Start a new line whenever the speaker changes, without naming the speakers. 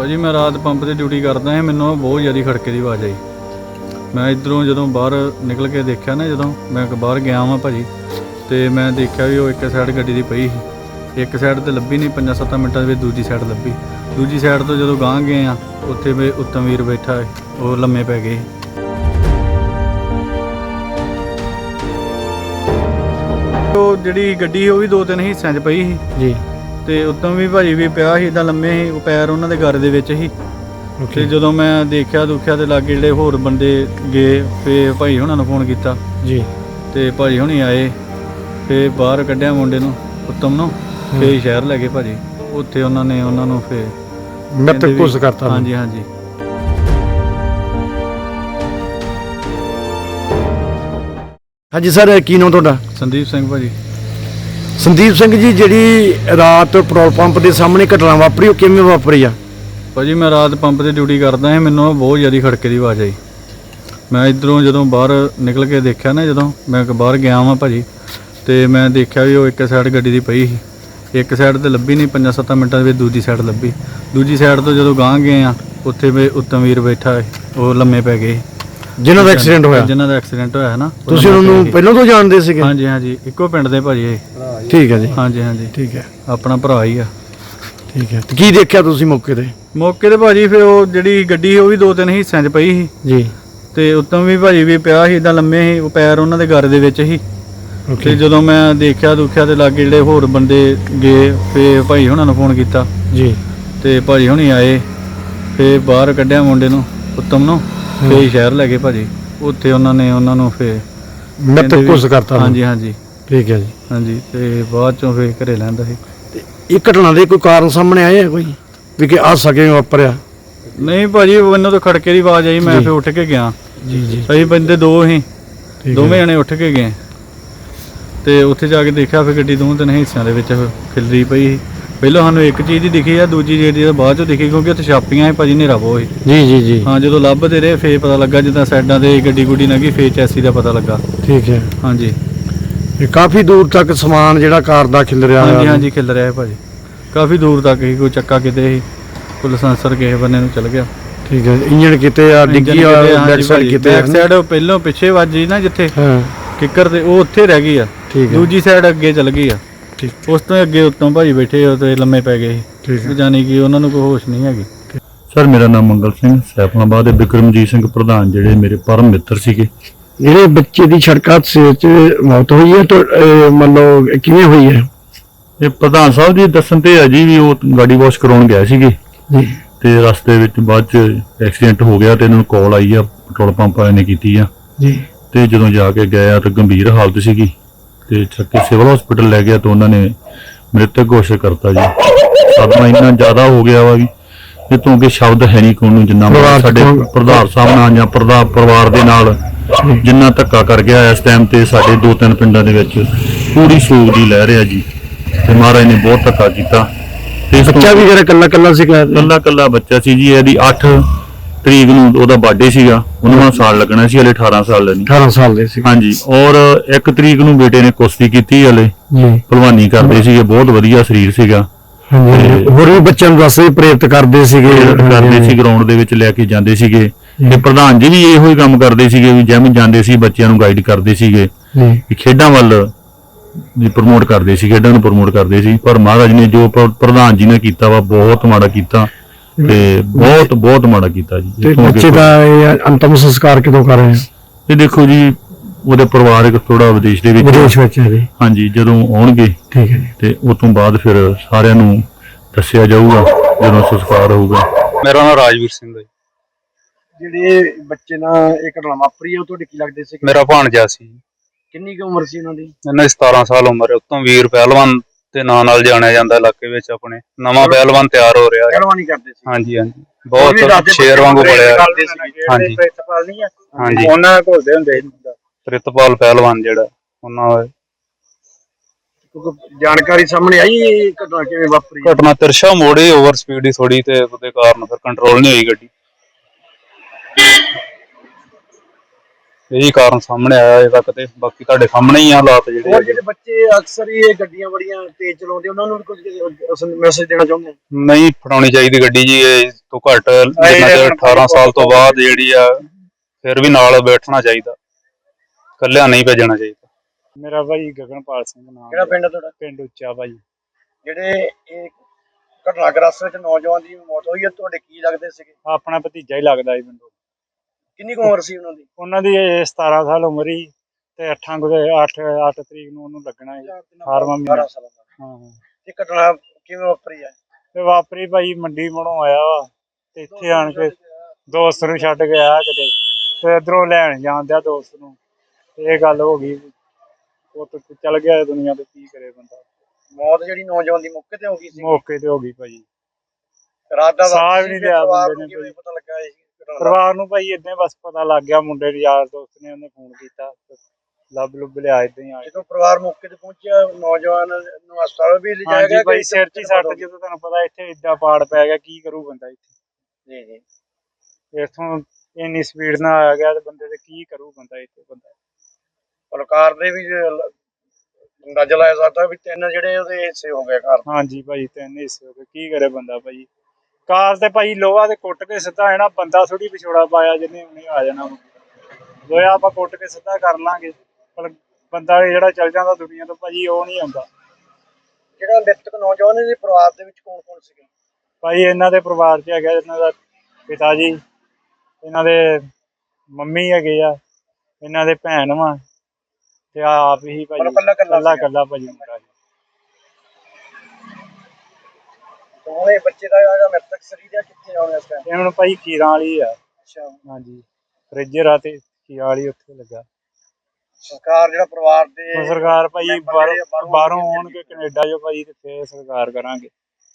ਭਾਜੀ ਮੈਂ ਰਾਤ ਪੰਪ ਤੇ ਡਿਊਟੀ ਕਰਦਾ ਹਾਂ, ਮੈਨੂੰ ਬਹੁਤ ਜ਼ਿਆਦਾ ਖੜਕੇ ਦੀ ਆਵਾਜ਼ ਆਈ। ਮੈਂ ਇਧਰੋਂ ਜਦੋਂ ਬਾਹਰ ਨਿਕਲ ਕੇ ਦੇਖਿਆ ਨਾ, ਜਦੋਂ ਮੈਂ ਬਾਹਰ ਗਿਆ ਵਾਂ ਭਾਜੀ, ਤੇ ਮੈਂ ਦੇਖਿਆ ਵੀ ਉਹ ਇੱਕ ਸਾਈਡ ਗੱਡੀ ਦੀ ਪਈ ਸੀ। ਇੱਕ ਸਾਈਡ ਤੇ ਲੱਭੀ ਨਹੀਂ 5-7 ਮਿੰਟਾਂ ਦੇ ਵਿੱਚ ਦੂਜੀ ਸਾਈਡ ਲੱਭੀ। ਦੂਜੀ ਸਾਈਡ ਤੋਂ ਜਦੋਂ ਗਾਂਹ ਗਏ ਆ ਉੱਥੇ ਵੀ ਉੱਤਮ ਵੀਰ ਬੈਠਾ ਉਹ ਲੰਮੇ ਪੈ ਗਏ ਸੀ। ਉਹ ਜਿਹੜੀ ਗੱਡੀ ਸੀ ਉਹ ਵੀ ਦੋ ਤਿੰਨ ਹਿੱਸਿਆਂ 'ਚ ਪਈ ਸੀ।
ਜੀ।
ਤੇ ਉੱਤਮ ਵੀ ਭਾਜੀ ਵੀ ਪਿਆ ਸੀ ਇਦਾਂ ਲੰਮੇ ਸੀ ਉਹ ਪੈਰ ਉਹਨਾਂ ਦੇ ਘਰ ਦੇ ਵਿੱਚ ਸੀ। ਤੇ ਜਦੋਂ ਮੈਂ ਦੇਖਿਆ ਦੁਖਿਆ ਤੇ ਲਾਗੇ ਜਿਹੜੇ ਹੋਰ ਬੰਦੇ ਗਏ ਫੇ ਭਾਈ ਹੁਣਾਂ ਨੂੰ ਫੋਨ ਕੀਤਾ।
ਜੀ।
ਤੇ ਭਾਜੀ ਹੁਣੀ ਆਏ ਫੇ ਬਾਹਰ ਕੱਢਿਆ ਮੁੰਡੇ ਨੂੰ ਉੱਤਮ ਨੂੰ ਫੇ ਸ਼ਹਿਰ ਲੈ ਗਏ ਭਾਜੀ। ਉੱਥੇ ਉਹਨਾਂ ਨੇ ਉਹਨਾਂ ਨੂੰ ਫੇ
ਮੈਂ ਤਾਂ ਕੁਝ ਕਰਤਾ
ਹਾਂਜੀ ਹਾਂਜੀ।
ਹਾਂਜੀ ਸਰ ਕੀ ਨਾਮ ਤੁਹਾਡਾ?
ਸੰਦੀਪ ਸਿੰਘ ਭਾਜੀ।
ਸੰਦੀਪ ਸਿੰਘ ਜੀ ਜਿਹੜੀ ਰਾਤ ਪੈਟਰੋਲ ਪੰਪ ਦੇ ਸਾਹਮਣੇ ਘਟਨਾ ਵਾਪਰੀ ਉਹ ਕਿਵੇਂ ਵਾਪਰੀ ਆ?
ਭਾਜੀ ਮੈਂ ਰਾਤ ਪੰਪ ਤੇ ਡਿਊਟੀ ਕਰਦਾ ਹਾਂ ਮੈਨੂੰ ਬਹੁਤ ਜ਼ਿਆਦਾ ਖੜਕੇ ਦੀ ਆਵਾਜ਼ ਆਈ। ਮੈਂ ਇਧਰੋਂ ਜਦੋਂ ਬਾਹਰ ਨਿਕਲ ਕੇ ਦੇਖਿਆ ਨਾ ਜਦੋਂ ਮੈਂ ਬਾਹਰ ਗਿਆ ਵਾਂ ਭਾਜੀ ਤੇ ਮੈਂ ਦੇਖਿਆ ਵੀ ਉਹ ਇੱਕ ਸਾਈਡ ਗੱਡੀ ਦੀ ਪਈ ਸੀ। ਇੱਕ ਸਾਈਡ ਤੇ ਲੱਭੀ ਨਹੀਂ 5-7 ਮਿੰਟਾਂ ਦੇ ਵਿੱਚ ਦੂਜੀ ਸਾਈਡ ਲੱਭੀ। ਦੂਜੀ ਸਾਈਡ ਤੋਂ ਜਦੋਂ ਗਾਂਹ ਗਏ ਆ ਉੱਥੇ ਵੀ ਉੱਤਮ ਵੀਰ ਬੈਠਾ ਉਹ ਲੰਮੇ ਪੈ ਗਏ
ਜਿਨ੍ਹਾਂ ਦਾ ਐਕਸੀਡੈਂਟ ਹੋਇਆ?
ਜਿਨ੍ਹਾਂ ਦਾ ਐਕਸੀਡੈਂਟ ਹੋਇਆ ਹੈ ਨਾ
ਤੁਸੀਂ ਉਹਨਾਂ ਨੂੰ ਪਹਿਲਾਂ ਤੋਂ ਜਾਣਦੇ ਸੀਗੇ।
ਹਾਂਜੀ ਹਾਂਜੀ ਇੱਕੋ ਪਿੰਡ ਦੇ ਭਾਜੀ ਇਹ।
ਠੀਕ ਹੈ ਜੀ।
ਹਾਂਜੀ ਹਾਂਜੀ।
ਠੀਕ ਹੈ।
ਆਪਣਾ ਭਰਾ ਹੀ ਆ।
ਠੀਕ ਹੈ। ਤੇ ਕੀ ਦੇਖਿਆ ਤੁਸੀਂ ਮੌਕੇ ਤੇ?
ਮੌਕੇ ਤੇ ਭਾਜੀ ਫਿਰ ਉਹ ਜਿਹੜੀ ਗੱਡੀ ਸੀ ਉਹ ਵੀ ਦੋ ਤਿੰਨ ਹਿੱਸਿਆਂ 'ਚ ਪਈ ਸੀ।
ਜੀ।
ਤੇ ਉੱਤਮ ਵੀ ਭਾਜੀ ਵੀ ਪਿਆ ਸੀ ਇਦਾਂ ਲੰਮੇ ਸੀ ਉਹ ਪੈਰ ਉਹਨਾਂ ਦੇ ਘਰ ਦੇ ਵਿੱਚ ਸੀ। ਤੇ ਜਦੋਂ ਮੈਂ ਦੇਖਿਆ ਦੁਖਿਆ ਤੇ ਲਾਗੇ ਜਿਹੜੇ ਹੋਰ ਬੰਦੇ ਗਏ ਫੇ ਭਾਈ ਹੁਣਾਂ ਨੂੰ ਫੋਨ ਕੀਤਾ।
ਜੀ।
ਤੇ ਭਾਜੀ ਹੁਣੀ ਆਏ ਫੇ ਬਾਹਰ ਕੱਢਿਆ ਮੁੰਡੇ ਨੂੰ ਉੱਤਮ ਨੂੰ ਫੇ ਸ਼ਹਿਰ ਲੈ ਗਏ ਭਾਜੀ। ਉੱਥੇ ਉਹਨਾਂ ਨੇ ਉਹਨਾਂ ਨੂੰ ਫੇ
ਮੈਂ ਤਾਂ ਕੁਝ ਕਰਤਾ
ਹਾਂਜੀ ਹਾਂਜੀ।
ਠੀਕ ਹੈ ਜੀ।
ਹਾਂਜੀ ਤੇ ਬਾਅਦ ਚੋਂ ਫੇ ਘਰੇ ਲੈਂਦਾ ਸੀ।
ਤੇ ਇਹ ਘਟਨਾ ਦੇ ਕੋਈ ਕਾਰਨ ਸਾਹਮਣੇ ਆਏ ਆ ਕੋਈ? ਵੀ ਕਿ ਆ ਸਕੇ ਵਾਪਰਿਆ?
ਨਹੀਂ ਭਾਜੀ ਮੈਨੂੰ ਤਾਂ ਖੜਕੇ ਦੀ ਆਵਾਜ਼ ਆਈ ਮੈਂ
ਜੀ।
ਫੇ ਉੱਠ ਕੇ ਗਿਆ।
ਜੀ ਜੀ।
ਅਸੀਂ ਬੰਦੇ ਦੋ
ਠੀਕ
ਦੋਵੇਂ
ਹੈ
ਜਣੇ ਉੱਠ ਕੇ ਗਏ। ਤੇ ਉੱਥੇ ਜਾ ਕੇ ਦੇਖਿਆ ਫਿਰ ਗੱਡੀ ਦੋਵੇਂ ਤਿੰਨ ਹਿੱਸਿਆਂ ਦੇ ਵਿੱਚ ਖਿਲਰੀ ਪਈ ਸੀ। ਪਹਿਲਾਂ ਸਾਨੂੰ ਇੱਕ ਚੀਜ਼ ਦੀ ਦਿਖੀ ਆ ਦੂਜੀ ਜਿਹੜੀ ਆ ਬਾਅਦ ਚੋਂ ਦਿਖੀ ਕਿਉਂਕਿ ਉੱਥੇ ਛਾਪੀਆਂ ਸੀ ਭਾਜੀ ਨੇਰਾ ਬਹੁਤ ਸੀ।
ਜੀ ਜੀ ਜੀ।
ਹਾਂ ਜਦੋਂ ਲੱਭਦੇ ਰਹੇ ਫੇਰ ਪਤਾ ਲੱਗਾ ਜਿੱਦਾਂ ਸਾਈਡਾਂ ਤੇ ਗੱਡੀ ਗੁੱਡੀ ਲੰਘੀ ਫੇਰ ਚੈਸੀ ਦਾ ਪਤਾ ਲੱਗਾ।
ਠੀਕ ਹੈ।
ਹਾਂਜੀ।
ਇਹ ਕਾਫੀ ਦੂਰ ਤੱਕ ਸਮਾਨ ਜਿਹੜਾ ਕਾਰ ਦਾ ਖਿਲ ਰਿਹਾ
ਹਾਂਜੀ ਹਾਂਜੀ ਖਿਲ ਰਿਹਾ ਹੈ ਭਾਜੀ। ਕਾਫੀ ਦੂਰ ਤੱਕ ਹੀ ਕੋਈ ਚੱਕਾ ਕਿਤੇ ਸੀ ਕੋਈ ਲਾਇਸੈਂਸਰ ਕਿਸੇ ਬੰਨੇ ਨੂੰ ਚਲ ਗਿਆ।
ਠੀਕ ਹੈ ਇੰਜਣ ਕਿਤੇ ਆ ਡਿੱਗੀ ਆ ਬੈਕ ਸਾਈਡ ਕਿਤੇ
ਬੈਕ ਸਾਈਡ ਪਹਿਲਾਂ ਪਿੱਛੇ ਵੱਜੀ ਨਾ ਜਿੱਥੇ
ਹਾਂ।
ਕਿੱਕਰ ਤੇ ਉਹ ਉੱਥੇ ਰਹਿ ਗਈ ਆ।
ਠੀਕ ਹੈ।
ਦੂਜੀ ਸਾਈਡ ਅੱਗੇ ਚਲ ਗਈ ਆ।
ਠੀਕ।
ਉਸ ਤੋਂ ਅੱਗੇ ਉੱਤੋਂ ਭਾਜੀ ਬੈਠੇ ਉਹ ਤੇ ਲੰਮੇ ਪੈ ਗਏ
ਠੀਕ
ਸੀ
ਹੈ।
ਜਾਨੀ ਕਿ ਉਹਨਾਂ ਨੂੰ ਕੋਈ ਹੋਸ਼ ਨਹੀਂ ਹੈਗੀ।
ਸਰ ਮੇਰਾ ਨਾਮ ਮੰਗਲ ਸਿੰਘ ਸੈਫਲਾਬਾਦ ਦੇ ਬਿਕਰਮਜੀਤ ਸਿੰਘ ਪ੍ਰਧਾਨ ਜਿਹੜੇ ਮੇਰੇ ਪਰਮ ਮਿੱਤਰ ਸੀਗੇ।
ਜਿਹੜੇ ਬੱਚੇ ਦੀ ਸੜਕ ਹਾਦਸੇ 'ਚ ਮੌਤ ਹੋਈ ਹੈ ਤਾਂ ਇਹ ਮੰਨ ਲਓ ਇਹ ਕਿਵੇਂ ਹੋਈ ਹੈ?
ਇਹ ਪ੍ਰਧਾਨ ਸਾਹਿਬ ਜੀ ਦੱਸਣ ਤੇ ਆ ਜੀ ਵੀ ਉਹ ਗਾੜੀ ਵਾਸ਼ ਕਰਾਉਣ ਗਏ ਸੀਗੇ।
ਜੀ।
ਤੇ ਰਸਤੇ ਵਿੱਚ ਬਾਅਦ ਚ ਐਕਸੀਡੈਂਟ ਹੋ ਗਿਆ ਤੇ ਇਹਨਾਂ ਨੂੰ ਕਾਲ ਆਈ ਆ ਪੈਟਰੋਲ ਪੰਪ ਵਾਲਿਆਂ ਨੇ ਕੀਤੀ ਆ।
ਜੀ।
ਤੇ ਜਦੋਂ ਜਾ ਕੇ ਗਏ ਆ ਤਾਂ ਗੰਭੀਰ ਹਾਲਤ ਸੀਗੀ। ਤੇ ਚੱਕੇ ਸਿਵਲ ਹਸਪੀਟਲ ਲੈ ਗਿਆ ਤਾਂ ਉਹਨਾਂ ਨੇ ਮ੍ਰਿਤਕ ਘੋਸ਼ਿਤ ਕਰਤਾ ਜੀ। ਸਦਮਾ ਇੰਨਾ ਜ਼ਿਆਦਾ ਹੋ ਗਿਆ ਵਾ ਵੀ ਇਹ ਤੋਂ ਅੱਗੇ ਸ਼ਬਦ ਹੈ ਨਹੀਂ ਕੋਈ ਨੂੰ ਜਿੰਨਾ ਸਾਡੇ ਪ੍ਰਧਾਨ ਸਾਹਿਬ ਨਾਲ ਜਾਂ ਪ੍ਰਧਾਨ ਪਰਿਵਾਰ ਦੇ ਨਾਲ ਜਿੰਨਾ ਧੱਕਾ ਕਰ ਗਿਆ ਇਸ ਟਾਈਮ ਤੇ ਸਾਡੇ ਦੋ ਤਿੰਨ ਪਿੰਡਾਂ ਦੇ ਵਿੱਚ ਪੂਰੀ ਸੋਗ ਦੀ ਲਹਿਰ ਆ ਜੀ। ਤੇ ਮਹਾਰਾਜ ਨੇ ਬਹੁਤ ਧੱਕਾ ਕੀਤਾ। ਤੇ
ਬੱਚਾ ਵੀ ਜਿਹੜਾ ਕੱਲਾ ਕੱਲਾ ਸੀਗਾ
ਕੱਲਾ ਕੱਲਾ ਬੱਚਾ ਸੀ ਜੀ ਇਹਦੀ 8 ਤਰੀਕ ਨੂੰ ਉਹਦਾ ਬਰਥਡੇ ਸੀਗਾ। ਉਹਨੂੰ ਸਾਲ ਲੱਗਣਾ ਸੀ ਹਲੇ 18 ਸਾਲ ਦਾ ਨਹੀਂ।
18 ਸਾਲ ਦੇ ਸੀ
ਹਾਂਜੀ ਔਰ 1 ਤਰੀਕ ਨੂੰ ਬੇਟੇ ਨੇ ਕੁਸ਼ਤੀ ਕੀਤੀ ਹਲੇ।
ਜੀ।
ਭਲਵਾਨੀ ਕਰਦੇ ਸੀਗੇ ਬਹੁਤ ਵਧੀਆ ਸਰੀਰ ਸੀਗਾ।
ਹਾਂਜੀ। ਹੋਰ ਵੀ ਬੱਚਿਆਂ ਨੂੰ ਦੱਸਦੇ ਪ੍ਰੇਰਿਤ ਕਰਦੇ ਸੀਗੇ।
ਕਰਦੇ ਸੀ ਗਰਾਊਂਡ ਦੇ ਵਿੱਚ ਲੈ ਕੇ ਜਾਂਦੇ ਸੀਗੇ। ਤੇ ਪ੍ਰਧਾਨ ਜੀ ਵੀ ਇਹੋ ਹੀ ਕੰਮ ਕਰਦੇ ਸੀਗੇ ਵੀ ਜਿਮ ਜਾਂਦੇ ਸੀ ਬੱਚਿਆਂ ਨੂੰ ਗਾਈਡ ਕਰਦੇ ਸੀਗੇ
ਜੀ
ਵੀ ਖੇਡਾਂ ਵੱਲ ਵੀ ਪ੍ਰਮੋਟ ਕਰਦੇ ਸੀ ਖੇਡਾਂ ਨੂੰ ਪ੍ਰਮੋਟ ਕਰਦੇ ਸੀ। ਪਰ ਮਹਾਰਾਜ ਨੇ ਜੋ ਪ੍ਰ- ਪ੍ਰਧਾਨ ਜੀ ਨੇ ਕੀਤਾ ਵਾ ਬਹੁਤ ਮਾੜਾ ਕੀਤਾ ਤੇ ਬਹੁਤ ਬਹੁਤ ਮਾੜਾ ਕੀਤਾ ਜੀ।
ਤੇ ਬੱਚੇ ਦਾ ਇਹ ਅੰਤਮ ਸੰਸਕਾਰ ਕਦੋਂ ਕਰ ਰਹੇ
ਇਹ ਦੇਖੋ ਜੀ ਉਹਦੇ ਪਰਿਵਾਰਕ ਥੋੜਾ ਵਿਦੇਸ਼ ਦੇ ਵਿੱਚ
ਵਿਦੇਸ਼ ਵਿੱਚ ਹੈ ਜੀ।
ਹਾਂਜੀ ਜਦੋਂ ਆਉਣਗੇ
ਠੀਕ ਹੈ ਜੀ।
ਤੇ ਉਸ ਤੋਂ ਬਾਅਦ ਫਿਰ ਸਾਰਿਆਂ ਨੂੰ ਦੱਸਿਆ ਜਾਊਗਾ ਜਦੋਂ ਸੰਸਕਾਰ ਹੋਊਗਾ।
ਮੇਰਾ ਨਾਮ ਰਾਜਵੀਰ ਸਿੰਘ ਹੈ
ਜਿਹੜੇ ਬੱਚੇ ਨਾਲ ਇਹ ਘਟਨਾ ਵਾਪਰੀ ਉਹ ਤੁਹਾਡੇ ਕੀ ਲੱਗਦੇ ਸੀ?
ਮੇਰਾ ਭਾਣਜਾ ਸੀ।
ਕਿੰਨੀ ਕੁ ਉਮਰ ਸੀ ਉਹਨਾਂ ਦੀ?
ਇਹਨਾਂ ਦੀ 17 ਸਾਲ ਉਮਰ ਹੈ। ਉਤੋਂ ਵੀਰ ਪਹਿਲਵਾਨ ਦੇ ਨਾਂ ਨਾਲ ਜਾਣਿਆ ਜਾਂਦਾ ਇਲਾਕੇ ਵਿੱਚ ਆਪਣੇ। ਨਵਾਂ ਪਹਿਲਵਾਨ ਤਿਆਰ ਹੋ ਰਿਹਾ। ਹੈ
ਪਹਿਲਵਾਨੀ ਕਰਦੇ ਸੀ।
ਹਾਂਜੀ ਹਾਂਜੀ। ਬਹੁਤ ਸ਼ੇਰ ਵਾਂਗੂ ਬੜਿਆ। ਹਾਂਜੀ।
ਪ੍ਰਿੰਸੀਪਲ ਨਹੀਂ ਆ
ਹਾਂਜੀ।
ਉਹਨਾਂ ਕੋਲਦੇ ਹੁੰਦੇ ਸੀ
ਪ੍ਰਿਤਪਾਲ ਪਹਿਲਵਾਨ ਜਿਹੜਾ ਉਹਨਾਂ ਦਾ।
ਕਿਉਂਕਿ ਜਾਣਕਾਰੀ ਸਾਹਮਣੇ ਆਈ ਇਹ ਘਟਨਾ ਕਿਵੇਂ ਵਾਪਰੀ?
ਘਟਨਾ ਤਿਰਸ਼ਾ ਮੋੜੇ ਓਵਰ ਸਪੀਡ ਹੀ ਥੋੜੀ ਤੇ ਉਹਦੇ ਕਾਰਨ ਫਿਰ ਕੰਟਰੋਲ ਨਹੀਂ ਹੋਈ ਗੱਡੀ।
ਇਹੀ ਕਾਰਨ ਸਾਹਮਣੇ ਆਇਆ ਅਜੇ ਤੱਕ ਤੇ ਬਾਕੀ ਤੁਹਾਡੇ ਸਾਹਮਣੇ ਹੀ ਆ ਹਾਲਾਤ ਜਿਹੜੇ
ਹੋਰ
ਹੈਗੇ।
ਜਿਹੜੇ ਬੱਚੇ ਅਕਸਰ ਹੀ ਇਹ ਗੱਡੀਆਂ ਬੜੀਆਂ ਤੇਜ਼ ਚਲਾਉਂਦੇ ਉਹਨਾਂ ਨੂੰ ਵੀ ਕੁਝ ਮੈਸੇਜ ਦੇਣਾ ਚਾਹੁੰਦੇ ਹੋ
ਨਹੀਂ ਫੜਾਉਣੀ ਚਾਹੀਦੀ ਗੱਡੀ ਜੀ ਇਹ ਤੋਂ ਘੱਟ ਜਿੰਨਾ ਚਿਰ 18 ਸਾਲ ਤੋਂ ਬਾਅਦ ਜਿਹੜੀ ਆ ਫਿਰ ਵੀ ਨਾਲ ਬੈਠਣਾ ਚਾਹੀਦਾ। ਕੱਲਿਆਂ ਨਹੀਂ ਭੇਜਣਾ ਚਾਹੀਦਾ।
ਮੇਰਾ ਭਾਈ ਗਗਨਪਾਲ ਸਿੰਘ ਨਾਮ
ਕਿਹੜਾ ਪਿੰਡ ਆ ਤੁਹਾਡਾ?
ਪਿੰਡ ਉੱਚਾ ਭਾਈ।
ਜਿਹੜੇ ਇਹ ਘਟਨਾਗ੍ਰਸਤ ਵਿੱਚ ਨੌਜਵਾਨ ਦੀ ਮੌਤ ਹੋਈ ਹੈ ਤੁਹਾਡੇ ਕੀ ਲੱਗਦੇ ਸੀਗੇ?
ਆਪਣਾ ਭਤੀਜਾ ਹੀ ਲੱਗਦਾ ਸੀ ਮੈਨੂੰ।
ਕਿੰਨੀ ਕੁ ਉਮਰ ਸੀ ਉਹਨਾਂ ਦੀ?
ਉਹਨਾਂ ਦੀ ਇਹ 17 ਸਾਲ ਉਮਰ ਹੀ ਤੇ 8 ਗੁਦੇ 8 8 ਤਰੀਕ ਨੂੰ ਉਹਨੂੰ ਲੱਗਣਾ ਹੈ ਅਠਾਰਵਾਂ ਮਹੀਨਾ।
18 ਸਾਲਾਂ ਦਾ
ਹਾਂ।
ਇਹ ਘਟਨਾ ਕਿਵੇਂ ਵਾਪਰੀ ਹੈ
ਤੇ ਵਾਪਰੀ ਭਾਈ ਮੰਡੀ ਮੜੋਂ ਆਇਆ ਵਾ ਤੇ ਇੱਥੇ ਆਣ ਕੇ ਦੋਸਤ ਨੂੰ ਛੱਡ ਕੇ ਆਇਆ। ਕਿਤੇ ਤੇ ਇਧਰੋਂ ਲੈਣ ਜਾਂਦਿਆ ਦੋਸਤ ਨੂੰ। ਇਹ ਗੱਲ ਹੋ ਗਈ ਉਹ ਤਾਂ ਚੱਲ ਗਿਆ ਦੁਨੀਆ ਤੇ ਕੀ ਕਰੇ ਬੰਦਾ।
ਮੌਤ ਜਿਹੜੀ ਨੌਜਵਾਨ ਦੀ ਮੌਕੇ ਤੇ ਹੋ ਗਈ ਸੀ।
ਮੌਕੇ ਤੇ ਹੋ ਗਈ ਭਾਈ।
ਰਾਤ ਦਾ
ਸਾਹ ਵੀ ਨਹੀਂ ਲਿਆ ਬੰਦੇ
ਨੂੰ ਪਤਾ ਲੱਗਾ ਇਹ? ਘਟਨਾ ਦਾ?
ਪਰਿਵਾਰ ਨੂੰ ਭਾਈ ਇਦਾਂ ਬਸ ਪਤਾ ਲੱਗ ਗਿਆ ਮੁੰਡੇ ਦੇ ਯਾਰ ਦੋਸਤ ਨੇ ਉਹਨੇ ਫੋਨ ਕੀਤਾ ਲੱਭ ਲੁੱਭ ਲਿਆ ਇਦਾਂ ਹੀ ਆ
ਜਦੋਂ ਪਰਿਵਾਰ ਮੌਕੇ ਤੇ ਪਹੁੰਚਿਆ ਨੌਜਵਾਨ ਨੂੰ ਹਸਪਤਾਲ ਵੀ ਲਿਜਾਇਆ
ਹਾਂਜੀ
ਗਿਆ
ਭਾਈ ਸਿਰ 'ਚ ਹੀ ਸੱਟ ਜਦੋਂ ਤੁਹਾਨੂੰ ਪਤਾ ਇੱਥੇ ਏਦਾਂ ਪਾੜ ਪੈ ਗਿਆ ਕੀ ਕਰੂ ਬੰਦਾ ਇੱਥੇ?
ਜੀ ਜੀ।
ਇੱਥੋਂ ਇੰਨੀ ਸਪੀਡ ਨਾਲ ਆ ਗਿਆ ਤੇ ਬੰਦੇ ਤੇ ਕੀ ਕਰੂ ਬੰਦਾ ਇੱਥੇ ਬੰਦਾ?
ਪਲਕਾਰ ਦੇ ਵੀ ਲ- ਅੰਦਾਜ਼ਾ ਲਾਇਆ ਜਾਂਦਾ ਵੀ ਤਿੰਨ ਜਿਹੜੇ ਉਹਦੇ ਹਿੱਸੇ ਹੋ ਗਏ ਘਰ।
ਹਾਂਜੀ ਭਾਈ ਤਿੰਨ ਹਿੱਸੇ ਹੋ ਗਏ। ਕੀ ਕਰੇ ਬੰਦਾ ਭਾਈ? ਕਾਰ ਤੇ ਭਾਈ ਲੋਹਾ ਤੇ ਕੁੱਟ ਕੇ ਸਿੱਧਾ ਹੈ ਨਾ ਬੰਦਾ ਥੋੜੀ ਵਿਛੋੜਾ ਪਾਇਆ ਜਿਹਨੇ ਉਹਨੇ ਆ ਜਾਣਾ। ਲੋਹਾ ਆਪਾਂ ਕੁੱਟ ਕੇ ਸਿੱਧਾ ਕਰ ਲਾਂਗੇ ਪਰ ਬੰਦਾ ਜਿਹੜਾ ਚੱਲ ਜਾਂਦਾ ਦੁਨੀਆ ਤੋਂ ਭਾਜੀ ਉਹ ਨਹੀਂ ਆਉਂਦਾ
ਜਿਹੜਾ ਮ੍ਰਿਤਕ ਨੌਜਵਾਨ ਦੇ ਪਰਿਵਾਰ ਦੇ ਵਿੱਚ ਕੌਣ ਕੌਣ ਸੀਗੇ
ਭਾਈ ਇਹਨਾਂ ਦੇ ਪਰਿਵਾਰ 'ਚ ਹੈਗਾ ਇਹਨਾਂ ਦਾ ਪਿਤਾ ਜੀ ਇਹਨਾਂ ਦੇ ਮੰਮੀ ਹੈਗੇ ਆ ਇਹਨਾਂ ਦੇ ਭੈਣ ਵਾ ਤੇ ਆਪ ਹੀ
ਮਤਲਬ ਕੱਲਾ-। ਕੱਲਾ
ਭਾਜੀ ਮੁੰਡਾ ਜੀ
ਤੇ ਹੁਣ ਇਹ ਬੱਚੇ ਦਾ ਜਿਹੜਾ ਮ੍ਰਿਤਕ ਸਰੀਰ ਹੈ ਕਿੱਥੇ ਆਉਣਾ ਇਸ ਟਾਈਮ
ਇਹ ਹੁਣ ਭਾਈ ਕੀਰਾਂ ਵਾਲੀ ਆ।
ਅੱਛਾ।
ਹਾਂਜੀ। ਫ੍ਰਿਜਰ ਆ ਤੇ ਕੀਰਾਂ ਵਾਲੀ ਉੱਥੇ ਲੱਗਾ।
ਸਰਕਾਰ ਜਿਹੜਾ ਪਰਿਵਾਰ ਦੇ
ਹੁਣ ਸਰਕਾਰ ਭਾਈ ਬਾਹਰੋਂ
ਬਾਹਰੋਂ
ਆਉਣਗੇ ਕੈਨੇਡਾ ਜੋ ਭਾਈ ਤੇ ਫੇਰ ਸਰਕਾਰ ਕਰਾਂਗੇ।